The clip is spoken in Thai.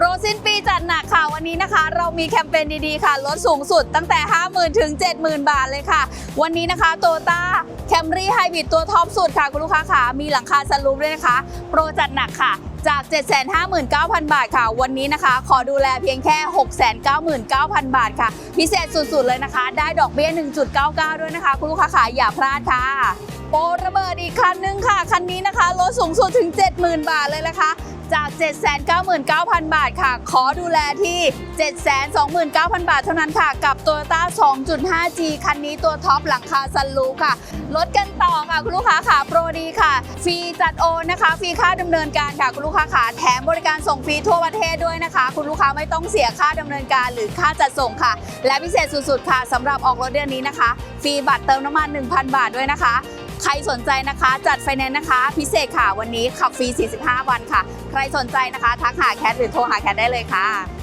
โปรสิ้นปีจัดหนักค่ะวันนี้นะคะ เรามีแคมเปญดีๆค่ะ ลดสูงสุดตั้งแต่ 50,000 ถึง 70,000 บาทเลยค่ะ วันนี้นะคะโตต้าแคมรี่ไฮบริดตัวท็อปสุดค่ะ คุณลูกค้าค่ะ มีหลังคาสลูปด้วยนะคะ โปรจัดหนักค่ะจาก 759,000 บาทค่ะ วันนี้นะคะ ขอดูแลเพียงแค่ 699,000 บาทค่ะ พิเศษสุดๆเลยนะคะ ได้ดอกเบี้ย 1.99 ด้วยนะคะ คุณลูกค้าค่ะอย่าพลาดค่ะ โปรระเบิดอีกคันนึงค่ะ คันนี้นะคะลดสูงสุดถึง 70,000 บาทเลยนะคะ จาก 799,000 บาทค่ะ ขอดูแลที่ 729,000 บาทเท่านั้นค่ะ กับ Toyota 2.5G คันนี้ตัวท็อปหลังคาซันรูค่ะ ลดกันต่อค่ะ คุณลูกค้าค่ะโปรดีค่ะ ฟรีจัดโอนนะคะ ฟรีค่าดำเนินการค่ะ คุณลูกค้าค่ะแถมบริการส่งฟรีทั่วประเทศด้วยนะคะ คุณลูกค้าไม่ต้องเสียค่าดำเนินการหรือค่าจัดส่งค่ะ และพิเศษสุดๆค่ะสำหรับออกรถเดือนนี้นะคะ ฟรีบัตรเติมน้ำมัน 1,000 บาทด้วยนะคะ ใครสนใจนะคะ จัดไฟแนนซ์นะคะ พิเศษค่ะวันนี้ขับฟรี 45 วันค่ะ ใครสนใจนะคะ ทักหาแคทหรือโทรหาแคทได้เลยค่ะ